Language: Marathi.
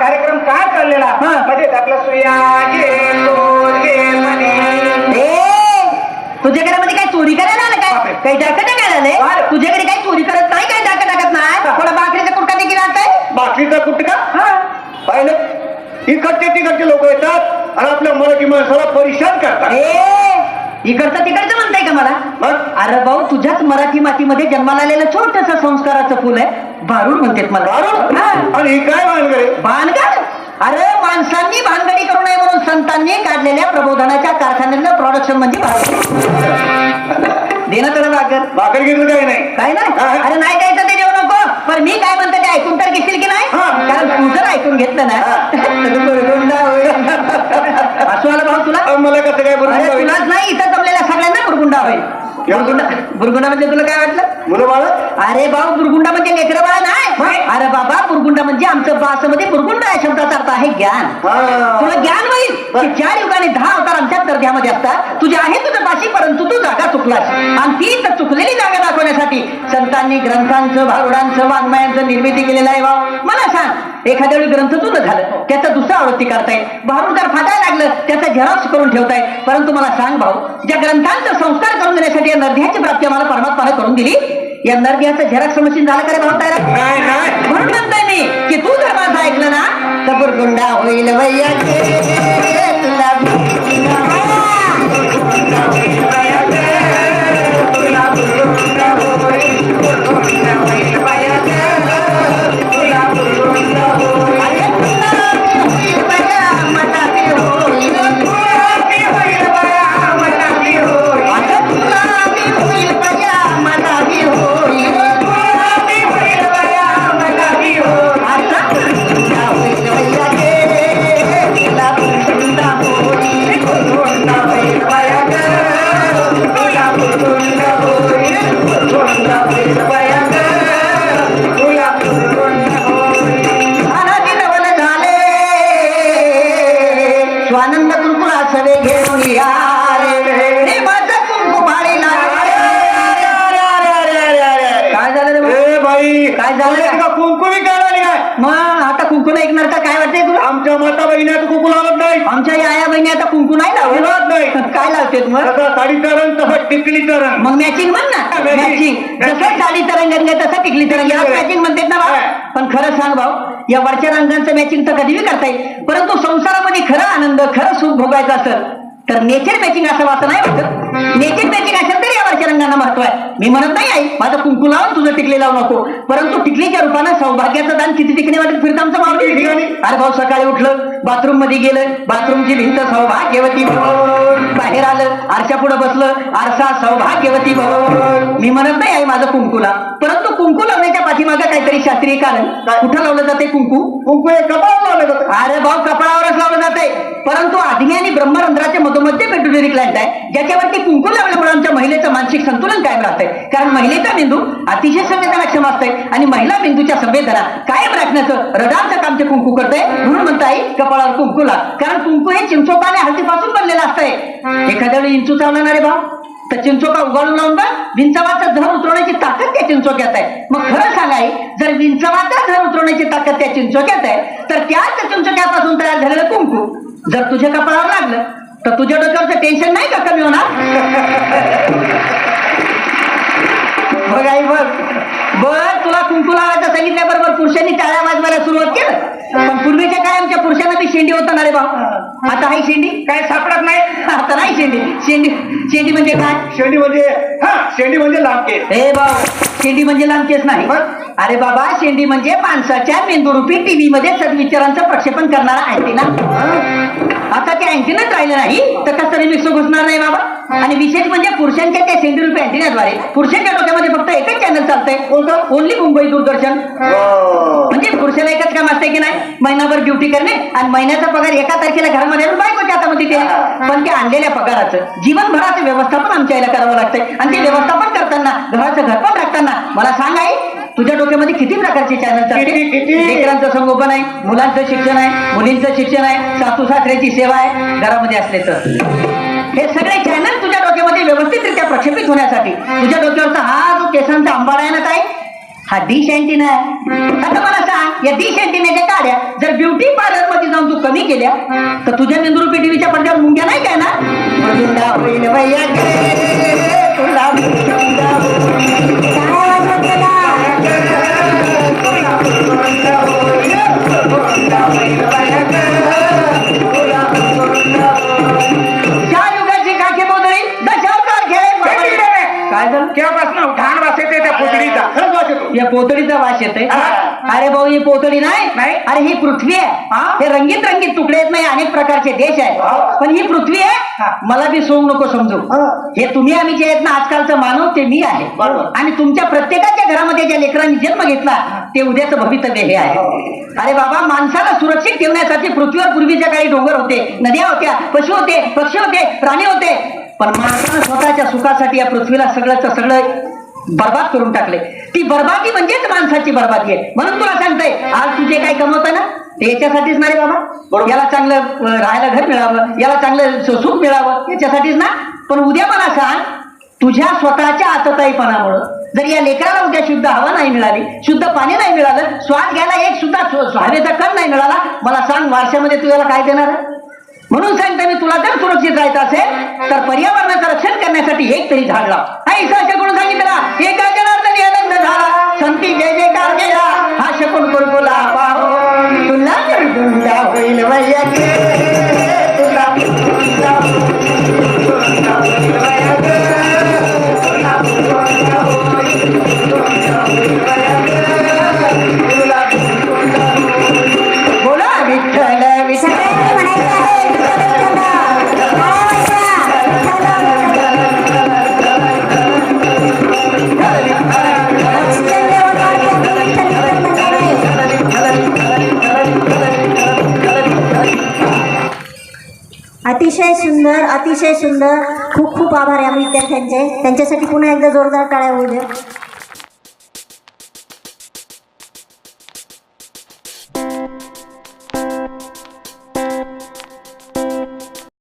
कार्यक्रम काय चाललेला? म्हणजे आपला सुया तुझ्याकडे मध्ये काय चोरी करायला आलं काय? काही डाकत नाही आलं तुझ्याकडे काही चोरी करत नाही काही डाकत टाकत नाही? कोणा बाकरीचा कुटका देखील आणताय? बाकरीचा कुटका? हा. पाहिलं? इकडचे तिकडचे लोक येतात आणि आपल्या मराठी माणसाला परेशान करतात. इकडचं तिकडचं म्हणताय का मला? अरे भाऊ तुझ्याच मराठी मातीमध्ये जन्माला आलेलं छोटस संस्काराचं फुल आहे. भारूड म्हणतात मला. हा. आणि ही काय भानगडे? भानगड? अरे माणसांनी भानगडी करू नये म्हणून संतांनी काढलेल्या प्रबोधनाच्या कारखान्यातलं प्रोडक्शन म्हणजे भारूड देणं तुला भाकर. भाकर घेतलं काही नाही. काय नाही? हा. अरे नाही द्यायचं ते देऊ नको. पण मी काय म्हणतो ते ऐकून तर घेशील की नाही? हा. कारण तू जर ऐकून घेतलं ना हा. तर होईल. असं आलं भाऊ तुला अहो, मला कसं काय अरे बरोबर तुलाच नाही इथं जमलेल्या सगळ्यांना बुरगुंडा होईल बुरगुंडा बुरगुंडा म्हणजे तुला काय वाटलं? मुलं बाळ? अरे भाऊ बुरगुंडा म्हणजे लेकरं बाळा नाही. अरे बाबा बुरगुंडा म्हणजे आमचं भाषेमध्ये बुरगुंडा या शब्दाचा अर्थ आहे ज्ञान. तुला ज्ञान होईल. की चार युगाने दहा अवतार आमच्या तरध्यामध्ये असतात तुझे आहे तुझं भाषी परंतु तू जागा चुकलास. आणि ती तर चुकलेली जागा दाखवण्यासाठी संतांनी ग्रंथांचं भारुडांचं वाङ्मयांचं निर्मिती केलेलं आहे भाऊ मला सांग एखाद्या वेळी ग्रंथ तुझं झालं त्याचं दुसरं आवृत्ती करताय. भारूड जर फाटायला लागलं त्याचा झेरॉक्स करून ठेवताय. परंतु मला सांग भाऊ ज्या ग्रंथांचा संस्कार करून देण्यासाठी या नरध्याची प्राप्ती आम्हाला परमात्माने करून दिली या नरध्याचं झेरॉक्स मशीन झालं का रे भाऊ तयार? म्हणून म्हणताय मी की तू जर माझं ऐकलं ना बुरगुंडा होईल वैयाचे का काय वाटतंय तुला? आमच्या माता बहिणी कुंकू लावत नाही. आमच्या या आया बहिणी आता कुंकू नाही लावत? लावत नाही. काय लावतेत मग? तसा साडीचा रंग तसा टिकलीचा रंग. मग मॅचिंग म्हण ना. matching. मॅचिंग जसं साडीचं रंग आहे तसं टिकलीचं रंग. याला मॅचिंग म्हणतात ना भाऊ हा. पण खरं सांग भाऊ या वरच्या रंगांचं मॅचिंग तर कधी करता येईल. परंतु संसारामध्ये खरा आनंद खरं सुख भोगायचं असेल तर नेचर मॅचिंग असं वाटत नाही वाटत. नेचर मॅचिंग असेल रंगांना महत्त्व आहे. मी म्हणत नाही आई माझं कुंकू लावून तुझं टिकली लावू नको. परंतु टिकलीच्या रूपानं सौभाग्याचं दान किती टिकणे वाटत फिरतं आमचं मावली. अरे भाऊ सकाळी उठलं. बाथरूममध्ये गेलं बाथरूमची भिंत सौभाग्यवती भवन. बाहेर आलं आरशा पुढे बसलं आरसा सौभाग्यवती भवन. मी म्हणत नाही आहे माझं कुंकूला परंतु कुंकू लावण्याच्या पाठीमागं काहीतरी शास्त्रीय कारण. कुठं लावलं जाते कुंकू? कुंकू हे कपाळ लावलं जातं. अरे भाऊ कपाळावरच लावलं जाते परंतु आग्नेय आणि ब्रह्मरंध्राच्या मधोमध्ये पेट्रोलरी ग्लँड आहे. ज्याच्यावरती कुंकू लावल्यामुळे आमच्या महिलेचं मानसिक संतुलन कायम राहतंय. कारण महिलेचा मेंदू? अतिशय संवेदनाक्षम असते आणि महिला मेंदूच्या संवेदना कायम राखण्याचं रडारचं काम ते कुंकू करते म्हणून म्हणताय कपाळावर कुंकूला. कारण कुंकू हे चिंचोका आणि हळदीपासून बनलेलं असतंय. एखाद्या वेळी इंचू चावणार रे भाऊ तर चिंचोका उगाळून लावून बघ विंचवाचा झर उतरवण्याची ताकद त्या चिंचोक्यात आहे. मग खरं सांगाय जर विंचवाचा झर उतरवण्याची ताकद त्या चिंचोक्यात आहे तर त्याच चिंचोक्यापासून तयार झालेलं कुंकू जर तुझ्या कपाळावर लागलं तर तुझ्या डोक्यावरचं टेन्शन नाही का कमी होणार? बघ आई बघ. बघ तुला कुंकू लावायचं सांगितल्याबरोबर पुरुषांनी टाळ्या वाजवायला सुरुवात केलं. पण पूर्वीच्या काय आमच्या पुरुषांना बी शेंडी होता ना रे भाऊ? आता हाय शेंडी? काय सापडत नाही? आता नाही शेंडी. शेंडी शेंडी म्हणजे काय? शेंडी म्हणजे हा शेंडी म्हणजे लांब केस. हे भाऊ शेंडी म्हणजे लांब केस नाही? अरे बाबा शेंडी म्हणजे माणसाच्या मेंदुरूपी टीव्ही मध्ये सद्विचारांचं प्रक्षेपण करणारा अँटिना. आता ते अँटिनाच राहिलं नाही. तर कसं तरी मिक्स घुसणार नाही बाबा? आणि विशेष म्हणजे पुरुषांच्या त्या शेंडीरूपी अँटिनाद्वारे पुरुषांच्या डोक्यामध्ये फक्त एकच चॅनल चालतंय. कोणतं? ओनली मुंबई दूरदर्शन. म्हणजे पुरुषाला एकच काम असते की नाही? महिनाभर ड्युटी करणे आणि महिन्याचा पगार एका तारखेला घरामध्ये आणून बायकोच्या हातामध्ये ते पण ते आणलेल्या पगाराचं. जीवनभराचं व्यवस्थापन आमच्या याला करावं लागतंय. आणि ते व्यवस्थापन करताना घराचं घरपण राखताना मला सांग आहे तुझ्या डोक्यामध्ये किती प्रकारचे चॅनल? लेकरांचं संगोपन आहे मुलांचं शिक्षण आहे मुलींचं शिक्षण आहे सासू सासऱ्याची सेवा आहे घरामध्ये असल्याचं हे सगळे चॅनल तुझ्या डोक्यामध्ये व्यवस्थितरित्या प्रक्षेपित होण्यासाठी. तुझ्या डोक्यावरचा हा जो केसांचा आंबाड आहे ना काय हा डिश अँटीना आहे. आता मला सांग या डिश अँटीनाच्या काड्या जर ब्युटी पार्लरमध्ये जाऊन तू कमी केल्या तर तुझ्या मेंदुरूपी टीव्हीच्या पडद्यावर मुंग्या नाही काय ना ही पोतडी नाही. अरे ही पृथ्वी आहे हा. रंगीत रंगीत तुकडे आहेत नाही अनेक प्रकारचे देश. आहेत पण ही पृथ्वी. आहे मला बी सोंग नको समजू हा. तुम्ही आम्ही जे आहेत ना आजकालचं मानव ते मी आहे. आणि तुमच्या प्रत्येकाच्या घरामध्ये ज्या लेकरांनी जन्म घेतला ते उद्याचं भवितव्य हे आहे अरे बाबा माणसाला सुरक्षित ठेवण्यासाठी पृथ्वीवर पूर्वीच्या काळी डोंगर होते नद्या होत्या पशु होते पक्षी होते प्राणी होते पण माणसानं स्वतःच्या सुखासाठी या पृथ्वीला सगळंच सगळं बर्बाद करून टाकले ती बर्बादी म्हणजेच माणसाची बर्बादी आहे म्हणून तुला सांगताय आज तुझे काय कमवत ना ते याच्यासाठीच ना रे बाबा बरोबर. याला चांगलं राहायला घर मिळावं याला चांगलं सुख मिळावं याच्यासाठीच ना पण उद्या मला सांग तुझ्या स्वतःच्या आतताईपणामुळं जर या लेकराला उद्या शुद्ध हवा नाही मिळाली शुद्ध पाणी नाही मिळालं श्वास घ्यायला एक सुद्धा हवेचा कण नाही मिळाला मला सांग वारशामध्ये तू याला काय देणार आहे? म्हणून सांगता मी तुला जर सुरक्षित राहायचं असेल तर पर्यावरणाचं रक्षण करण्यासाठी एक तरी झाड लाव हा इसा शकून सांगितलं झाला. संती जय जयकार केला हा शकून कुरकुला पाहो तुला होईल वैयक्तिक. अतिशय सुंदर अतिशय सुंदर. खूप खूप आभार या विद्यार्थ्यांचे. त्यांच्यासाठी पुन्हा एकदा जोरदार टाळ्या होऊ द्या.